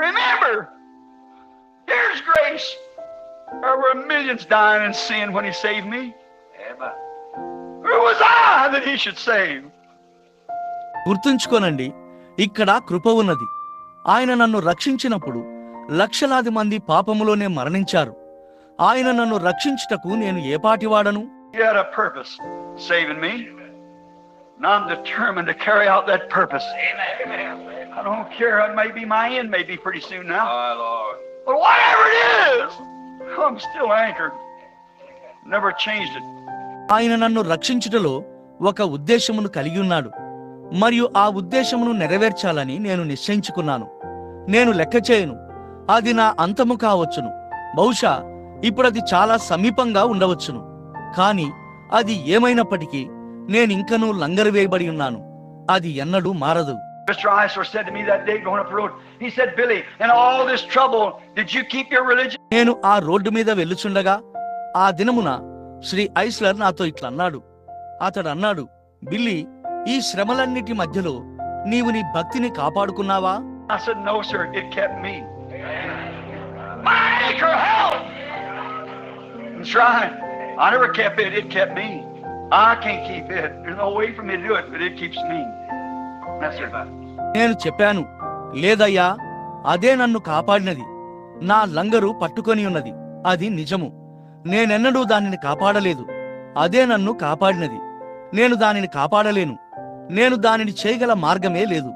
Remember, here's grace. There were millions dying in sin when He saved me. Who was I that He should save? గుర్తుంచుకోనండి ఇక్కడ కృప ఉన్నది ఆయన నన్ను రక్షించినప్పుడు లక్షలాది మంది పాపములోనే మరణించారు ఆయన నన్ను రక్షించుటకు నేను ఏపాటివాడను He And I'm determined to carry out that purpose. Amen. I don't care. It may be my end, maybe pretty soon now. My Lord. But whatever it is, I'm still anchored. Never changed it. ఆయన నన్ను రక్షించుటలో ఒక ఉద్దేశమును కలిగి ఉన్నాడు మరియు ఆ ఉద్దేశమును నెరవేర్చాలని నేను నిశ్చయించుకున్నాను నేను లెక్క చేయను అది నా అంతము కావచ్చును బహుశా ఇప్పుడది చాలా సమీపంగా ఉండవచ్చును కాని అది ఏమైనప్పటికీ నేనింకనూ లంగరు వేయబడి ఉన్నాను అది ఎన్నడూ మారదు Mr. Eisler said to me that day going up the road, he said, Billy, in all this trouble, did you keep your religion? నేను ఆ రోడ్డు మీద వెళ్ళుచుండగా ఆ దినమున శ్రీ ఐస్లర్ నాతో ఇట్లా అన్నాడు అతడు అన్నాడు బిల్లి ఈ శ్రమలన్నిటి మధ్యలో నీవు నీ భక్తిని కాపాడుకున్నావా I said, no, sir, it kept me. My anchor held. That's right. I never kept it, it kept me. I can't keep it. There's no way for me to do it, but it keeps me. That's it. నేను చెప్పాను లేదయ్యా అదే నన్ను కాపాడినది నా లంగరు పట్టుకొని ఉన్నది అది నిజము నేనెన్నడూ దానిని కాపాడలేదు అదే నన్ను కాపాడినది నేను దానిని కాపాడలేను నేను దానిని చేయగల మార్గమే లేదు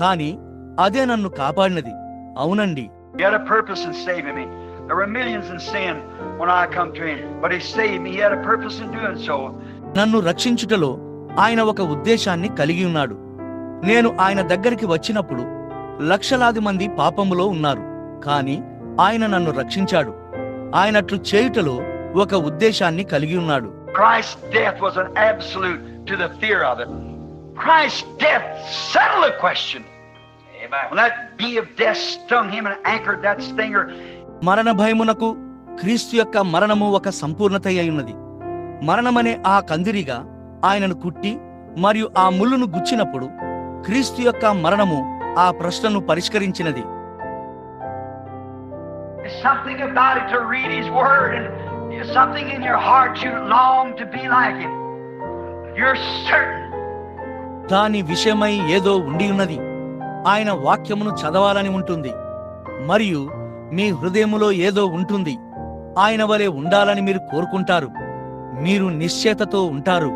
కాని అదే నన్ను కాపాడినది అవునండి He had a purpose in saving me. There were millions in sin when I come to him, but he saved me. He had a purpose in doing so. నన్ను రక్షించుటలో ఆయన ఒక ఉద్దేశాన్ని కలిగి ఉన్నాడు నేను ఆయన దగ్గరికి వచ్చినప్పుడు లక్షలాది మంది పాపములో ఉన్నారు కాని ఆయన నన్ను రక్షించాడు ఆయనట్లు చేయుటలో ఒక ఉద్దేశాన్ని కలిగి ఉన్నాడు Christ's death was an absolute to the fear of it. Christ's death settled the question. Amen. When that bee of death stung him and anchored that stinger, మరణ భయమునకు క్రీస్తు యొక్క మరణము ఒక సంపూర్ణత అయి ఉన్నది మరణమనే ఆ కందిరిగా ఆయనను కుట్టి మరియు ఆ ముళ్ళును గుచ్చినప్పుడు క్రీస్తు యొక్క మరణము ఆ ప్రశ్నను పరిష్కరించినది. దాని విషయమై ఏదో ఉండి ఉన్నది. ఆయన వాక్యమును చదవాలని ఉంటుంది. మరియు మీ హృదయములో ఏదో ఉంటుంది. ఆయన వలె ఉండాలని మీరు కోరుకుంటారు. మీరు నిశ్చేతతో ఉంటారు.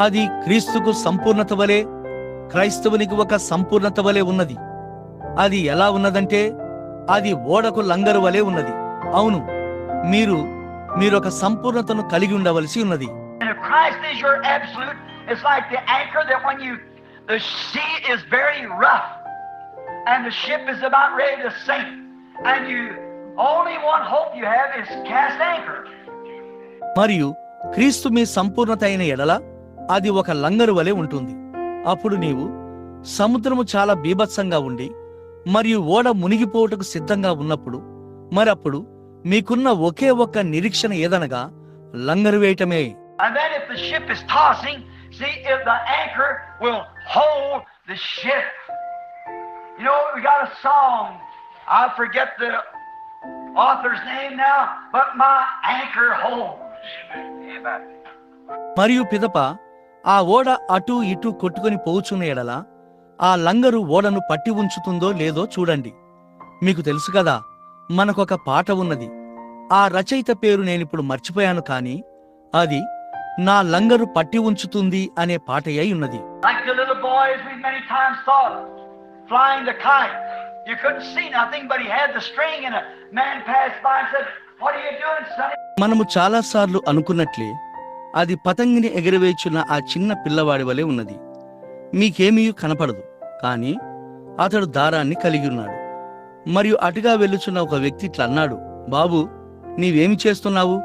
అది క్రీస్తుకు సంపూర్ణత వలె క్రైస్తవునికి ఒక సంపూర్ణత వలె ఉన్నది. అది ఎలా ఉన్నదంటే అది ఓడకు లంగరు వలె ఉన్నది. అవును మీరు మీరొక సంపూర్ణతను కలిగి ఉండవలసి ఉన్నది. Christ is your absolute, it's like the anchor that when you the sea is very rough and the ship is about ready to sink, and you only one hope you have is cast anchor. మరియు క్రీస్తు మీ సంపూర్ణత అయిన ఎడల అది ఒక లంగరు వలె ఉంటుంది అప్పుడు నీవు సముద్రము చాలా బీభత్సంగా ఉండి మరియు ఓడ మునిగిపోవటకు సిద్ధంగా ఉన్నప్పుడు మరప్పుడు మీకున్న ఒకే ఒక్క నిరీక్షణ ఏదనగా లంగరు వేయటమే And then if the ship is tossing, see if the anchor will hold the ship. You know, we got a song. I forget the author's name now, but my anchor holds. మరియు పిదప ఆ ఓడ అటు ఇటు కొట్టుకుని పోవుచున్న ఎడల ఆ లంగరు ఓడను పట్టి ఉంచుతుందో లేదో చూడండి మీకు తెలుసు కదా మనకొక పాట ఉన్నది ఆ రచయిత పేరు నేనిప్పుడు మర్చిపోయాను కానీ అది నా లంగరు పట్టి ఉంచుతుంది అనే పాట అయి ఉన్నది. మనము చాలా సార్లు అనుకున్నట్లే అది పతంగిని ఎగిరవేచున్న ఆ చిన్న పిల్లవాడి వలె ఉన్నది. మీకేమీ కనపడదు కానీ అతడు దారాన్ని కలిగి ఉన్నాడు. మరియు అటుగా వెళ్ళుచున్న ఒక వ్యక్తి ఇట్లా అన్నాడు బాబు నీవేమి చేస్తున్నావు?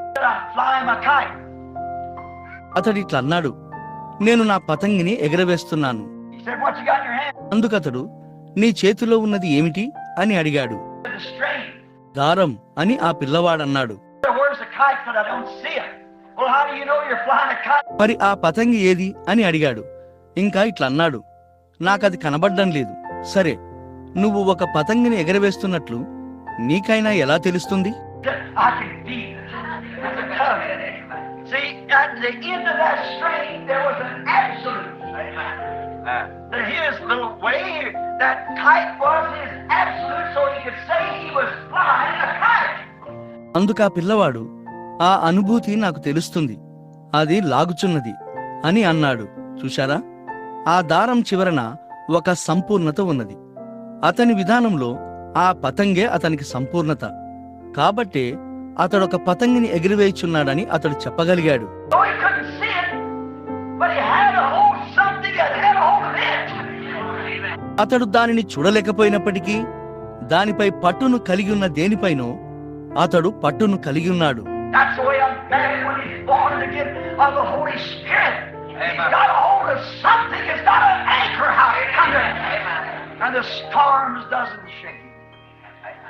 అతడు ఇట్లా అన్నాడు నేను నా పతంగిని ఎగరవేస్తున్నాను? అందుకతడు నీ చేతిలో ఉన్నది ఏమిటి? అని అడిగాడు. దారం అని ఆ పిల్లవాడన్నాడు? మరి ఆ పతంగి ఏది? అని అడిగాడు. ఇంకా ఇట్లా అన్నాడు నాకది కనబడ్డం లేదు. సరే నువ్వు ఒక పతంగిని ఎగరవేస్తున్నట్లు నీకైనా ఎలా తెలుస్తుంది? At the end of that string, there was an absolute. Ah. That his little way, that kite was his absolute, so he could say he was flying a kite. అందుకు ఆ పిల్లవాడు ఆ అనుభూతి నాకు తెలుస్తుంది అది లాగుచున్నది అని అన్నాడు చూశారా ఆ దారం చివరన ఒక సంపూర్ణత ఉన్నది అతని విధానంలో ఆ పతంగే అతనికి సంపూర్ణత కాబట్టే అతడు ఒక పతంగిని ఎగిరివేయుచున్నాడని అతడు చెప్పగలిగాడు. అతడు దానిని చూడలేకపోయినప్పటికీ దానిపై పట్టును కలిగి ఉన్న దేనిపైనో అతడు పట్టును కలిగి ఉన్నాడు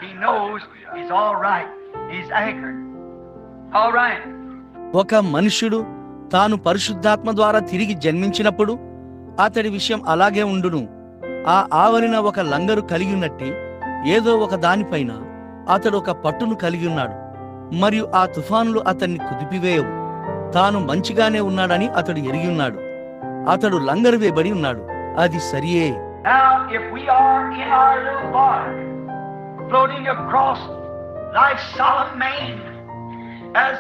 He knows he's all right. ఒక మనుష్యుడు తాను పరిశుద్ధాత్మ ద్వారా తిరిగి జన్మించినప్పుడు అతడి విషయం అలాగే ఉండును. ఆ ఆవరణ ఒక లంగరు కలిగి ఉన్నట్టి ఏదో ఒక దానిపైన అతడు ఒక పట్టును కలిగి ఉన్నాడు మరియు ఆ తుఫానులు అతన్ని కుదిపివేయవు. తాను మంచిగానే ఉన్నాడని అతడు ఎరిగి ఉన్నాడు అతడు లంగరు వేయబడి ఉన్నాడు. అది సరియే. Now, if we are in our little bark, floating across life's solemn main, as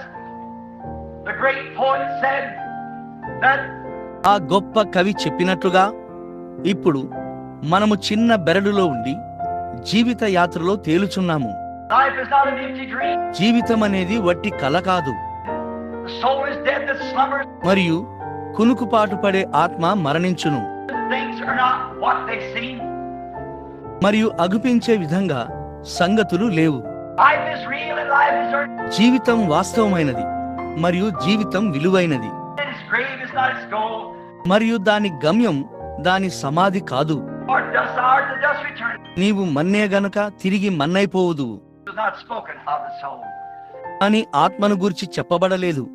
the great poet said, that ఆ గొప్ప కవి చెప్పినట్లుగా ఇప్పుడు మనము చిన్న బెరడులో ఉండి జీవిత యాత్రలో తేలుచున్నాము life is not an empty dream. జీవితం అనేది వట్టి కల కాదు The soul is dead that slumbers. మరియు కునుకుపాటు పడే ఆత్మ మరణించును Things are not what they seem. మరియు అగుపించే విధంగా సంగతులు లేవు జీవితం వాస్తవమైనది మరియు జీవితం విలువైనది. మరియు దాని గమ్యం దాని సమాధి కాదు. నీవు మన్నే గనక తిరిగి మన్నైపోవదు అని ఆత్మను గురించి చెప్పబడలేదు.